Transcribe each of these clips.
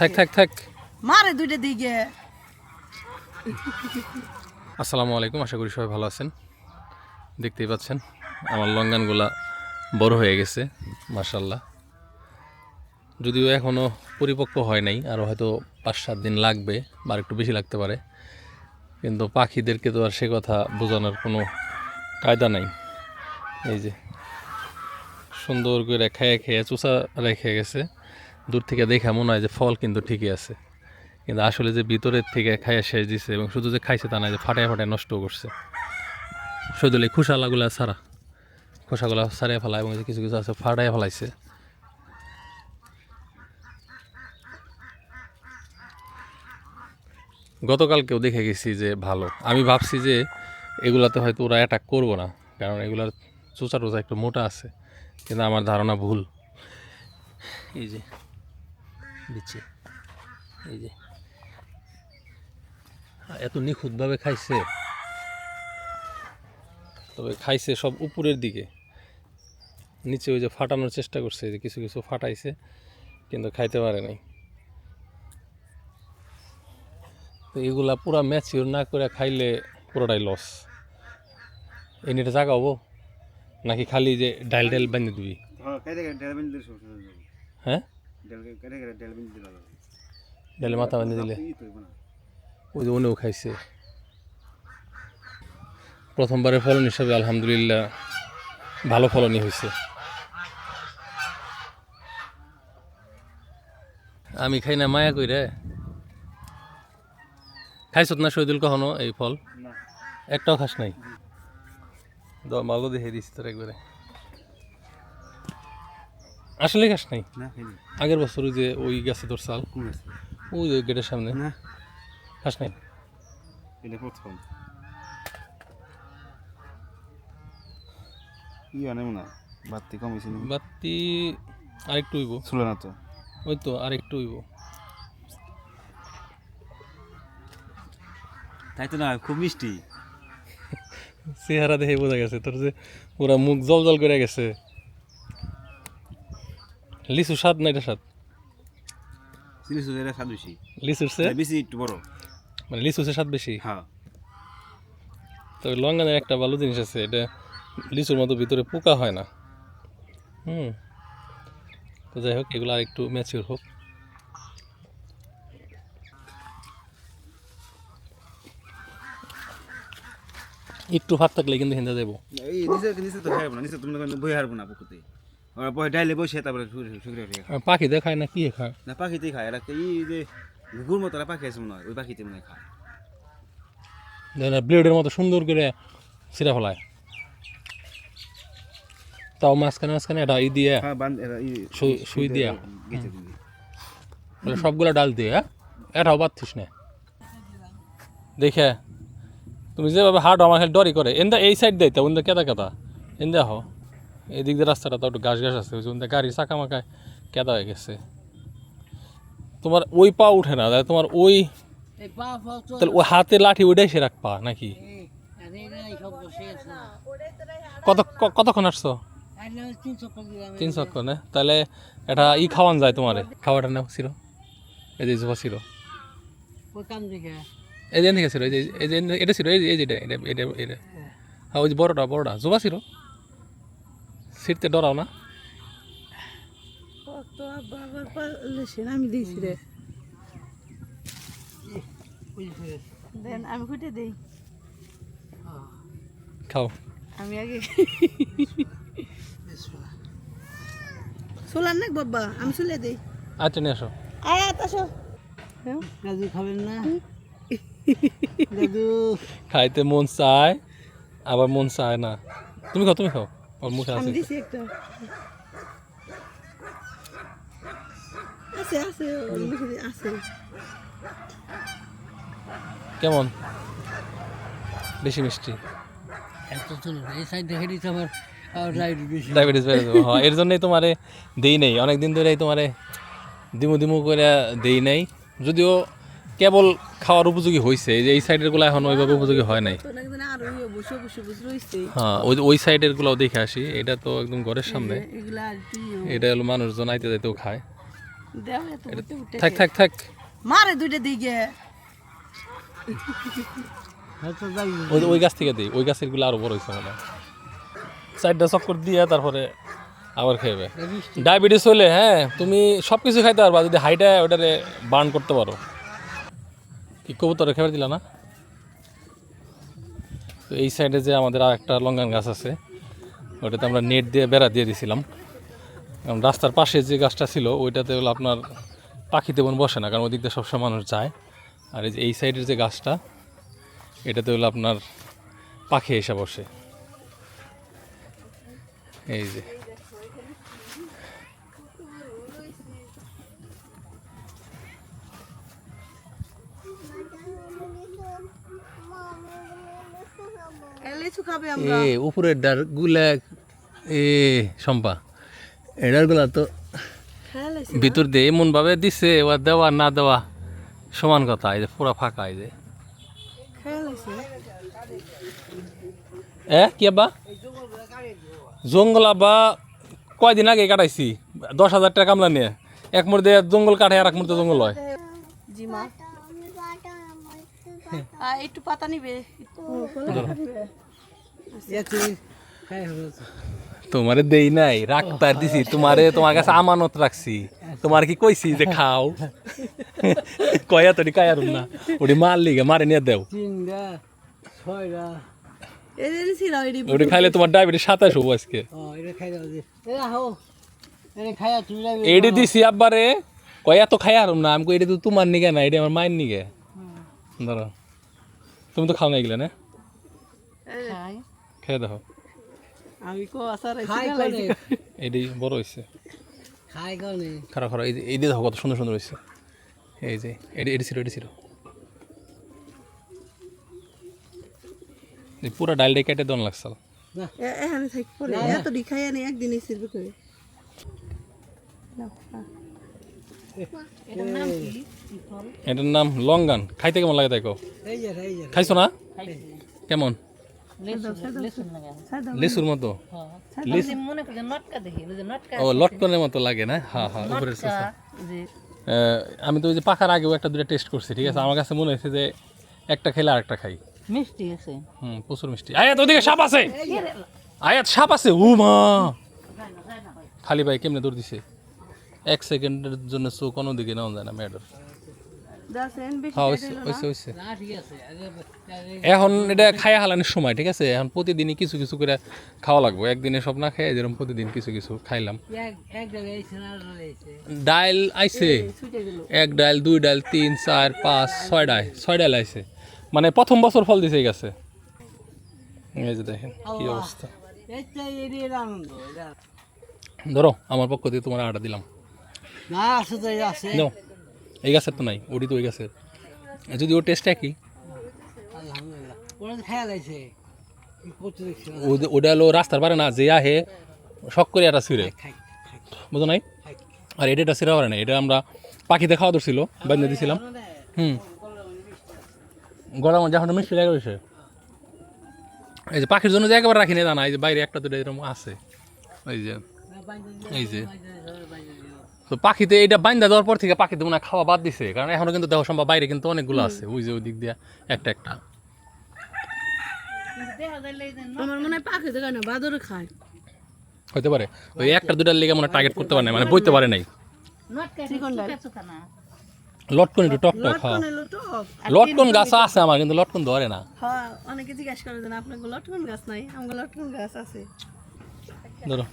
থাক থাক থাক। মারে দুইটা দিকে। আসসালামু আলাইকুম আশা করি সবাই ভালো আছেন। দেখতেই পাচ্ছেন আমার লঙ্গানগুলা বড় হয়ে গেছে মার্শাল্লাহ যদিও এখনও পরিপক্ক হয় নাই আরও হয়তো পাঁচ সাত দিন লাগবে বা আর একটু বেশি লাগতে পারে। কিন্তু পাখিদেরকে তো আর সে কথা বোঝানোর কোনো কায়দা নাই। এই যে সুন্দর করে খেয়ে খেয়ে চুষা রেখে গেছে। দূর থেকে দেখে মনে হয় যে ফল কিন্তু ঠিকই আছে। কিন্তু আসলে যে ভিতরের থেকে খাইয়া শেষ দিছে এবং শুধু যে খাইছে তা না যে ফাটায় ফাটায় নষ্ট করছে। শুধু এই খোসালাগুলা সারা খোসাগুলা সারিয়ে ফেলা এবং কিছু কিছু আছে ফাটায় ফেলাইছে। গতকালকেও দেখে গেছি যে ভালো। আমি ভাবছি যে এগুলাতে হয়তো ওরা অ্যাটাক করব না, কারণ এগুলার চোচা টোচা একটু মোটা আছে। কিন্তু আমার ধারণা ভুল। এই যে। দিচ্ছে। এই যে। এত নিখুঁতভাবে খাইছে। তবে খাইছে সব উপরের দিকে। নিচে ওই যে ফাটানোর চেষ্টা করছে যে কিছু কিছু ফাটাইছে কিন্তু খাইতে পারে নাই। তো এগুলা পুরা ম্যাচিওর না করে খাইলে পুরোটাই লস এই নেটে জাগা হব? নাকি খালি যে ডাইল ডাইল বানিয়ে দিবি হ্যাঁ? ডেল দিলে দিলে মাথা বানিয়ে দিলে। ওই যে উনিও খাইছে। প্রথমবারের ফলন হিসাবে আলহামদুলিল্লাহ ভালো ফলনই হয়েছে আমি খাই না মায়া কই রে খাইছত না শহীদুল কখনো এই ফল? একটাও খাস নাই? মালও দেখে দিচ্ছি তোর একবারে। আসলে খাস নাই? আগের বছর ওই যে ওই গাছে তোর আছে ওই যে গেটের সামনে। না। খাস নাই? এটা প্রথম। আনে কম হয়েছে বাতি আরেকটু হইব। ছিল না তো? ওই তো আরেকটু হইব। তাই তো না খুব মিষ্টি। চেহারা দেখে বোঝা গেছে তোর যে পুরা মুখ জল জল করে গেছে। লিচু স্বাদ না এটা স্বাদ? জিনিস এটা স্বাদ বেশি। লিচুর সে? বেশি একটু বড়। মানে লিচু সে স্বাদ বেশি? হ্যাঁ। তবে লঙ্গানের একটা ভালো জিনিস আছে এটা লিচুর মতো ভিতরে পোকা হয় না। হুম। তো যাই হোক এগুলো আর একটু ম্যাচিওর হোক। একটু ফাঁক থাকলে কিন্তু হিন্দা এই নিচে নিচে তো খাইব না নিচে তুমি বই হারবো না পুকুরতে। ডাইলে বসে তারপরে পাখি দেখায় না কি খায়? না পাখিতেই খায় এরা এই যে ঘুঘুর মতো পাখি আছে মনে হয় ওই পাখিতে মনে খায়। ব্লেডের মতো সুন্দর করে ছিঁড়া ফেলায়। তাও মাঝখানে মাঝখানে এটা ই দিয়ে হ্যাঁ সুই- দিয়া? সবগুলো ডাল দিয়ে হ্যাঁ? এটাও পাচ্ছিস না। দেখে তুমি যেভাবে হাঁটো আমার খালি ডরি করে। এন্দা এই সাইড দেয় তো কেদা কেদা? এন্দা হো এই দিক দিয়ে রাস্তাটা তো একটু ঘাস ঘাস আছে ওই যে গাড়ি চাকা মাকায় কেদা হয়ে গেছে। তোমার ওই পা উঠে না তাহলে তোমার ওই তাহলে ওই হাতে লাঠি ওইটাই সে রাখবা নাকি? কত কতক্ষণ আসছো? তিন না? তাহলে এটা ই খাওয়ান যায় তোমারে। খাওয়াটা নাও ছিল? এই যে জোপা ছিল। এই যে থেকে ছিল এই যে এই যে এটা ছিল এই যে এই যে এটা এটা এটা এটা। হ্যাঁ ওই যে বড়টা বড়টা জোপা ছিল? ছিটতে ডরাও না। আমি দিয়েছি রে। দেন আমি খুঁটে দেই। খাও। আমি আগে সোলার নাক বাবা আমি চলে দেই। আচ্ছা নিয়ে আসো। আয়াত আসো। দাদু খাবেন না। দাদু খাইতে মন চায় আবার মন চায় না। তুমি খাও তুমি খাও। ওর মুখে আছে দিছি একটা আছে আছে ওর মুখে আছে কেমন? বেশি মিষ্টি? এত চলো এই সাইড দেখে দিচ্ছে আমার ডায়াবেটিস বেড়ে যাবে হ্যাঁ এর জন্যই তোমারে দেই নেই। অনেক দিন ধরেই তোমারে দিমু দিমু করে দেই নাই। যদিও কেবল খাওয়ার উপযোগী হয়েছে যে এই সাইডেরগুলো এখন ওইভাবে উপযোগী হয় নাই। হ্যাঁ ওই ওই সাইডের গুলাও দেখে আসি এটা তো একদম ঘরের সামনে। কি এটা হলো মানুষজন আইতে যাইতেও খায়। থাক থাক থাক। মারে দুইটা দিকে। ওই ওই গাছ থেকে দিই ওই গাছেরগুলো আরও বড় হয়েছে মনে হয়। চারটা চক্কর দিয়ে তারপরে আবার খাইবে। ডায়াবেটিস হলে হ্যাঁ তুমি সব কিছু খাইতে পারবা যদি হাইটা ওটারে বার্ন করতে পারো। কি কবুতরে খেয়ে দিলা না? তো এই সাইডে যে আমাদের আর একটা লঙ্গান গাছ আছে, ওটাতে আমরা নেট দিয়ে বেড়া দিয়ে দিছিলাম। কারণ রাস্তার পাশে যে গাছটা ছিল, ওইটাতে হলো আপনার পাখি তেমন বসে না, কারণ ওদিক দিয়ে সবসময় মানুষ যায়। আর এই যে এই সাইডের যে গাছটা, এটাতে হলো আপনার পাখি এসে বসে। এই যে। লিচু খাবে এ উপরের ডারগুলা এ সম্পা এডারগুলা তো ভিতর দিয়ে এমন ভাবে দিছে এবার দেওয়া না দেওয়া সমান কথা এই যে পুরা ফাঁকা এই যে। এ কি আব্বা? জঙ্গল আব্বা কয়দিন আগে কাটাইছি দশ হাজার টাকা কামলা নিয়ে। এক মুহূর্তে জঙ্গল কাটে আর এক মুহূর্তে জঙ্গল হয়। একটু পাতা নিবে। তোমারে দেই নাই রাখতার দিছি। তোমারে তোমার কাছে আমানত রাখছি। তোমার কি কইছি যে খাও? কয়া তোটি কায়ার না। ওটি মার লিগে মারে নিয়ে দেও। ওটি খাইলে তোমার ডায়াবেটিস সাতাশ হব আজকে। এডি দিছি আব্বারে। কয়া তো খাই আর না আমি এটা তো তোমার নিগে না এটা আমার মায়ের নিগে। ধরো। তুমি তো খাও না এগুলো না? খাই। খেয়ে দেখো। আমি কো আসার খাই কনে? এডি বড় হয়েছে খাই কনে? খারাপ খারাপ। এই দিয়ে দেখো কত সুন্দর সুন্দর হয়েছে এই যে এডি এডি ছিল এডি ছিল। এই পুরো ডালটা কেটে দন লাগছে এখানে থাকি পরে। এত দি খাইয়া নি একদিন করে এটার নাম লঙ্গান। খাইতে কেমন লাগে তাই যে খাইছো না? কেমন? লিচুর মতো? ও লটকনের মতো লাগে না? হ্যাঁ হ্যাঁ। আহ, আমি তো ওই যে পাখার আগেও একটা দুটো টেস্ট করছি ঠিক আছে? আমার কাছে মনে হয়েছে যে একটা খেলে আর একটা খাই। মিষ্টি আছে। হুম প্রচুর মিষ্টি। আয়াত ওদিকে সাপ আছে! আয়াত সাপ আছে? উ মা! খালি ভাই কেমনে দৌড় দিছে? এক সেকেন্ডের জন্য চোখ কোনো দিকে নেওয়া যায় না ম্যাডাম। এখন এটা খাইয়া হালানোর সময় ঠিক আছে? এখন প্রতিদিনই কিছু কিছু করে খাওয়া লাগবে। একদিনে সব না খাই যেরকম প্রতিদিন কিছু কিছু খাইলাম। ডাইল আইছে? এক ডাইল দুই ডাইল তিন চার পাঁচ ছয় ডাই ছয় ডাইল আইছে। মানে প্রথম বছর ফল দিছে এই গাছে। এই যে দেখেন কি অবস্থা। এইটাই এর আনন্দ এটা। ধরো আমার পক্ষ থেকে তোমার আটা দিলাম। না আছে তো আছে। এই গাছের তো নাই ওটি তো ওই গাছের। যদি ওর টেস্ট একই। ও- ওটা হলো রাস্তার পারে না যে আহে শখ করে ছিঁড়ে। খাই খাই বুঝো নাই? আর এটা এটা ছিঁড়া পারে না এটা আমরা পাখিতে খাওয়া ধরছিল বান্ধে দিছিলাম। হুম। গরম যখন মিষ্টি লাগে রয়েছে এই যে পাখির জন্য যে একেবারে রাখিনি জানা এই যে বাইরে একটা দুটো এরকম আছে। এই যে এই যে। তো পাখিতে এটা বাইন্দা দেওয়ার পর থেকে পাখিতে মনে হয় খাওয়া বাদ দিছে। কারণ এখনও কিন্তু দেহ সম্ভব বাইরে কিন্তু অনেকগুলো আছে। ওই যে ওই দিক দিয়ে একটা একটা। আমার মনে হয় পাখি দেখায় না বাদরে খায়? হতে পারে। ওই একটা দুটার লেগে মনে টার্গেট করতে পারে নাই মানে বইতে পারে নাই। লটকন একটু টক টক লটকন লটকন গাছ আছে আমার কিন্তু লটকন ধরে না। হ্যাঁ অনেকে জিজ্ঞাসা করে যে আপনার লটকন গাছ নাই? আমার লটকন গাছ আছে। ধরো।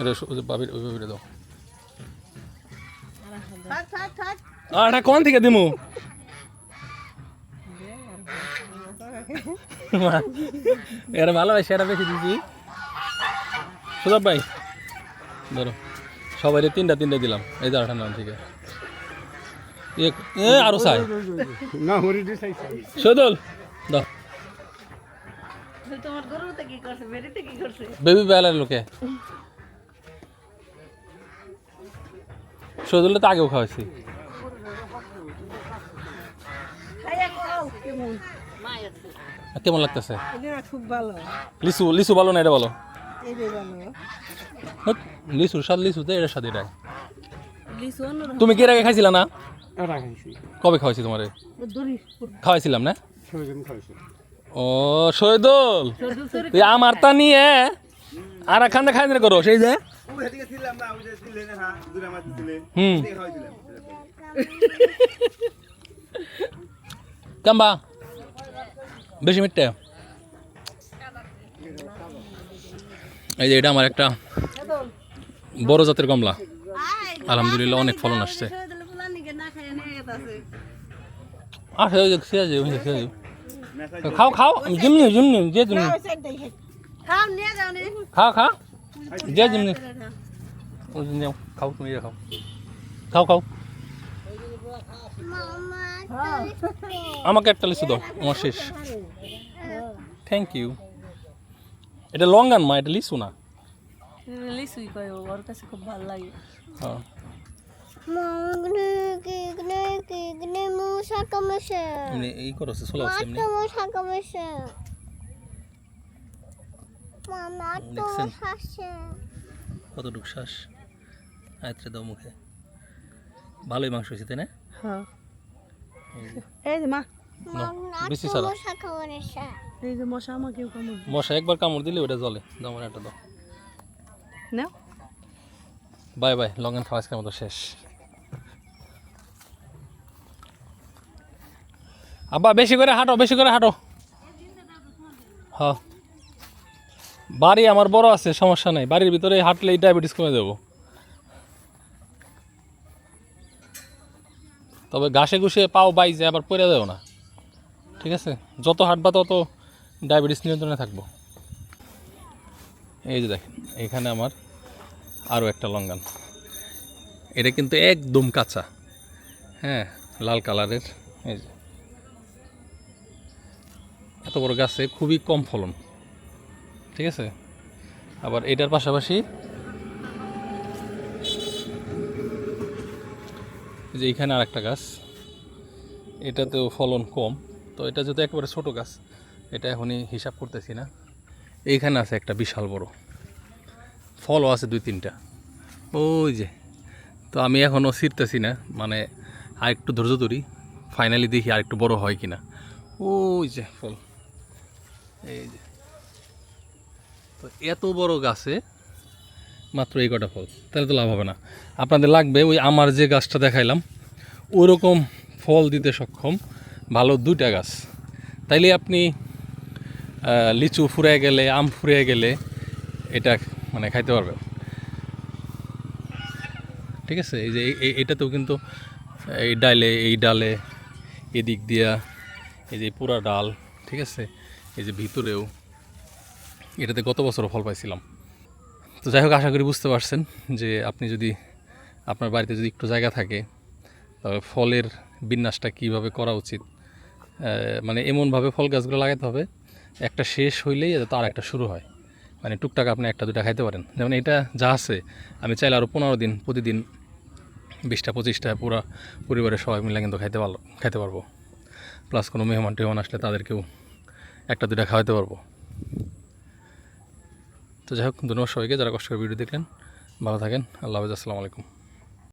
এটা বাবির বাবিরে দাও। এটা কোন থেকে দিমু? এরা ভালোবাসে এরা বেশি দিছি। সুদব ভাই ধরো। সবাই তিনটা তিনটা দিলাম। এই দাঁড়াটার নাম থেকে। আরও চাই। না হরি দিস সদল দাও। তোমার গরুতে কি করছে? বেরিতে কি করছে? বেবি বেলার লোকে। সদলে তো আগেও খাওয়াইছি। কেমন লাগতেছে? এটা খুব ভালো লিচু লিচু ভালো না এটা ভালো? লিচুর স্বাদ লিচুতে এটার স্বাদ এটা তুমি কি এর আগে খাইছিলা না? কবে খাওয়াইছি তোমারে? খাওয়াইছিলাম না? ও শহীদুল তুই আমার তা নিয়ে আর খান্দে খাই করো সেই যে। হ্যাঁ কাম্বা বেশি মিটটা এই যে এটা আমার একটা বড় জাতের কমলা। আলহামদুলিল্লাহ অনেক ফলন আসছে। আসে। খাও খাও জিমনি জিমনি যে জিমনি। খাও খাও। যে জিমনি ওই যে নাও, খাও তুমি খাও খাও খাও আমাকে একটা লিচু দাও আমার শেষ থ্যাংক ইউ এটা লঙ্গান মা এটা লিচু না লিচুই কয় ওর কাছে খুব ভালো লাগে হ্যাঁ এই করো সোলা দেখছেন? কতটুক শ্বাস? আয়ত্রে দাও মুখে। ভালোই মাংস হয়েছে তাই না? হ্যাঁ। এই মা। বেশি সারা এই যে মশা আমাকেও কামড় মশা একবার কামড় দিলে ওটা জলে দাও একটা দাও। নাও। বাই বাই লং অ্যান্ড খাওয়া আজকের মতো শেষ। আব্বা বেশি করে হাঁটো বেশি করে হাঁটো। হ্যাঁ বাড়ি আমার বড় আছে, সমস্যা নাই। বাড়ির ভিতরে হাঁটলে ডায়াবেটিস কমে দেবো তবে ঘাসে ঘুষে পাও বাই বাইজে, আবার পরে দেবো না। ঠিক আছে? যত হাঁটবা তত ডায়াবেটিস নিয়ন্ত্রণে থাকব। এই যে দেখেন, এখানে আমার আরও একটা লঙ্গান। এটা কিন্তু একদম কাঁচা। হ্যাঁ লাল কালারের। এই যে। এত বড় গাছে খুবই কম ফলন। ঠিক আছে? আবার এটার পাশাপাশি যে এখানে আর একটা গাছ, এটাতেও ফলন কম। তো এটা যেহেতু একেবারে ছোট গাছ, এটা এখনই হিসাব করতেছি না। এইখানে আছে একটা বিশাল বড়। ফলও আছে দুই তিনটা। ওই যে, তো আমি এখনও ছিঁড়তেছি না মানে আর একটু ধৈর্য ধরি ফাইনালি দেখি আর একটু বড় হয় কিনা। ওই যে ফল। এই যে। তো এত বড় গাছে মাত্র এই কটা ফল, তাহলে তো লাভ হবে না। আপনাদের লাগবে ওই আমার যে গাছটা দেখাইলাম, ওরকম ফল দিতে সক্ষম, ভালো দুইটা গাছ। তাইলে আপনি লিচু ফুরিয়ে গেলে, আম ফুরিয়ে গেলে এটা মানে খাইতে পারবেন। ঠিক আছে? এই যে এটাতেও কিন্তু এই ডালে এই ডালে, এদিক দিয়া, এই যে পুরা ডাল, ঠিক আছে? এই যে ভিতরেও এটাতে গত বছরও ফল পাইছিলাম। তো যাই হোক, আশা করি বুঝতে পারছেন যে আপনি যদি আপনার বাড়িতে যদি একটু জায়গা থাকে, তবে ফলের বিন্যাসটা কীভাবে করা উচিত? মানে এমনভাবে ফল গাছগুলো লাগাতে হবে, একটা শেষ হইলেই যাতে আর একটা শুরু হয়। মানে টুকটাক আপনি একটা দুটা খাইতে পারেন। যেমন এটা যা আছে, আমি চাইলে আরও পনেরো দিন, প্রতিদিন বিশটা, পঁচিশটা পুরো পরিবারের সবাই মিলে কিন্তু খাইতে পারল, খাইতে পারব। প্লাস কোনো মেহমান টেহমান আসলে তাদেরকেও একটা দুটা খাওয়াতে পারব। তো যাই হোক, ধন্যবাদ সবাইকে যারা কষ্ট করে ভিডিও দেখলেন। ভালো থাকেন। আল্লাহ হাফিজ। আসসালামু আলাইকুম।